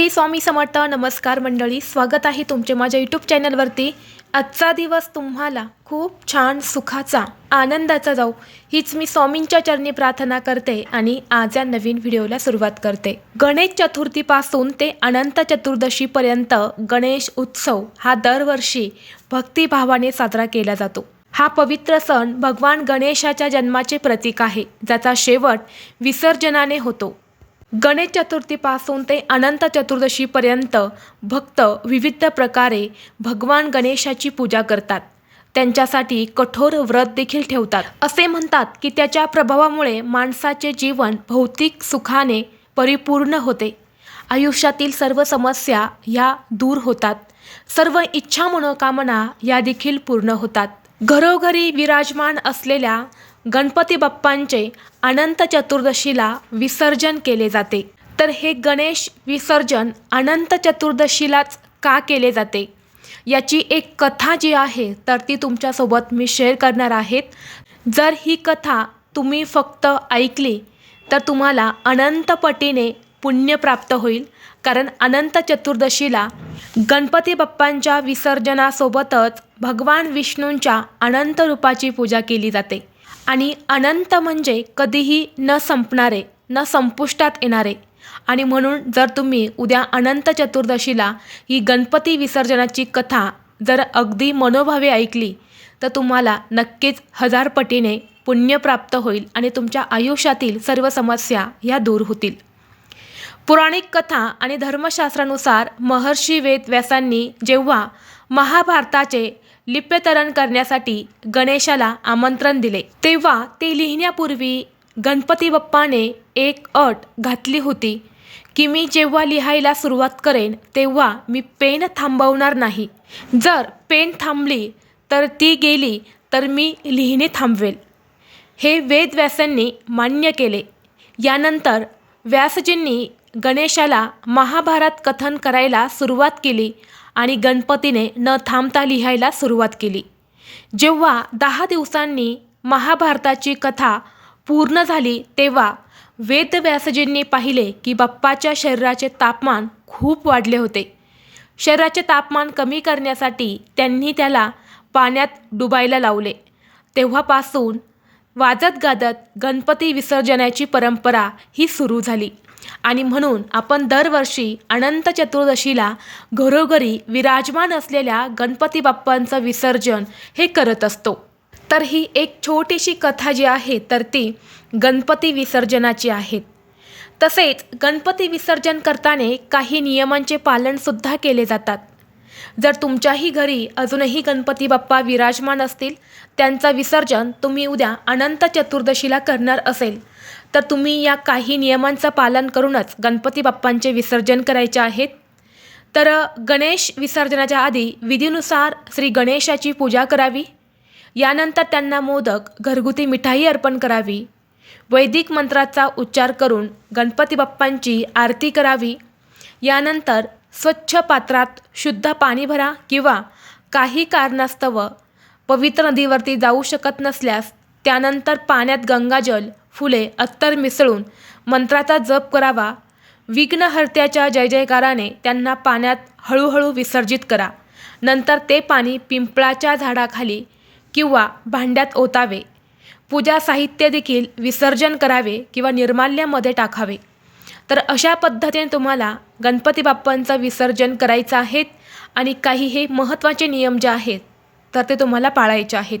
श्री स्वामी समर्थ नमस्कार मंडळी स्वागत आहे तुमचे माझ्या यूट्यूब चॅनलवरती आजचा दिवस तुम्हाला खूप छान सुखाचा आनंदाचा जाऊ हीच मी स्वामींच्या चरणी प्रार्थना करते आणि आज या नवीन व्हिडिओला सुरुवात करते. गणेश चतुर्थीपासून ते अनंत चतुर्दशीपर्यंत गणेश उत्सव हा दरवर्षी भक्तिभावाने साजरा केला जातो. हा पवित्र सण भगवान गणेशाच्या जन्माचे प्रतीक आहे ज्याचा शेवट विसर्जनाने होतो. गणेश चतुर्थीपासून ते अनंत चतुर्दशीपर्यंत भक्त विविध प्रकारे भगवान गणेशाची पूजा करतात. त्यांच्यासाठी कठोर व्रत देखील ठेवतात. असे म्हणतात की त्याच्या प्रभावामुळे माणसाचे जीवन भौतिक सुखाने परिपूर्ण होते. आयुष्यातील सर्व समस्या ह्या दूर होतात. सर्व इच्छा मनोकामना या देखील पूर्ण होतात. घरोघरी विराजमान असलेल्या गणपती बाप्पांचे अनंत चतुर्दशीला विसर्जन केले जाते. तर हे गणेश विसर्जन अनंत चतुर्दशीलाच का केले जाते? याची एक कथा जी आहे तर ती तुमच्यासोबत मी शेअर करणार आहेत. जर ही कथा तुम्ही फक्त ऐकली तर तुम्हाला अनंतपटीने पुण्य प्राप्त होईल. कारण अनंत चतुर्दशीला गणपती बाप्पांच्या विसर्जनासोबतच भगवान विष्णूंच्या अनंत रूपाची पूजा केली जाते. आणि अनंत म्हणजे कधीही न संपणारे न संपुष्टात येणारे. आणि म्हणून जर तुम्ही उद्या अनंत चतुर्दशीला ही गणपती विसर्जनाची कथा जर अगदी मनोभावे ऐकली तर तुम्हाला नक्कीच हजार पटीने पुण्य प्राप्त होईल आणि तुमच्या आयुष्यातील सर्व समस्या ह्या दूर होतील. पुराणिक कथा आणि धर्मशास्त्रानुसार महर्षी वेद व्यासांनी जेव्हा महाभारताचे लिप्यतरण करण्यासाठी गणेशाला आमंत्रण दिले. तेव्हा ते लिहिण्यापूर्वी गणपती बाप्पाने एक अट घातली होती की मी जेव्हा लिहायला सुरुवात करेन तेव्हा मी पेन थांबवणार नाही. जर पेन थांबली तर ती गेली तर मी लिहिणे थांबवेल. हे वेदव्यासांनी मान्य केले. यानंतर व्यासजींनी गणेशाला महाभारत कथन करायला सुरुवात केली आणि गणपतीने न थांबता लिहायला सुरुवात केली. जेव्हा दहा दिवसांनी महाभारताची कथा पूर्ण झाली तेव्हा वेदव्यासजींनी पाहिले की बाप्पाच्या शरीराचे तापमान खूप वाढले होते. शरीराचे तापमान कमी करण्यासाठी त्यांनी त्याला पाण्यात डुबायला लावले. तेव्हापासून वाजत गाजत गणपती विसर्जनाची परंपरा ही सुरू झाली. आणि म्हणून आपण दरवर्षी अनंत चतुर्दशीला घरोघरी विराजमान असलेल्या गणपती बाप्पांचं विसर्जन हे करत असतो. तर ही एक छोटीशी कथा जी आहे तर ती गणपती विसर्जनाची आहे. तसेच गणपती विसर्जन करताना काही नियमांचे पालनसुद्धा केले जातात. जर तुमच्याही घरी अजूनही गणपती बाप्पा विराजमान असतील त्यांचं विसर्जन तुम्ही उद्या अनंत चतुर्दशीला करणार असेल. तर तुम्ही या काही नियमांचं पालन करूनच गणपती बाप्पांचे विसर्जन करायचे आहेत. तर गणेश विसर्जनाच्या आधी विधीनुसार श्री गणेशाची पूजा करावी. यानंतर त्यांना मोदक घरगुती मिठाई अर्पण करावी. वैदिक मंत्राचा उच्चार करून गणपती बाप्पांची आरती करावी. यानंतर स्वच्छ पात्रात शुद्ध पाणी भरा किंवा काही कारणास्तव पवित्र नदीवरती जाऊ शकत नसल्यास त्यानंतर पाण्यात गंगाजल फुले अत्तर मिसळून मंत्राचा जप करावा. विघ्नहर्त्याच्या जय जयकाराने त्यांना पाण्यात हळूहळू विसर्जित करा. नंतर ते पाणी पिंपळाच्या झाडाखाली किंवा भांड्यात ओतावे. पूजा साहित्य देखील विसर्जन करावे किंवा निर्माल्यामध्ये टाकावे. तर अशा पद्धतीने तुम्हाला गणपती बाप्पांचं विसर्जन करायचं आहेत आणि काही हे महत्त्वाचे नियम जे आहेत तर ते तुम्हाला पाळायचे आहेत.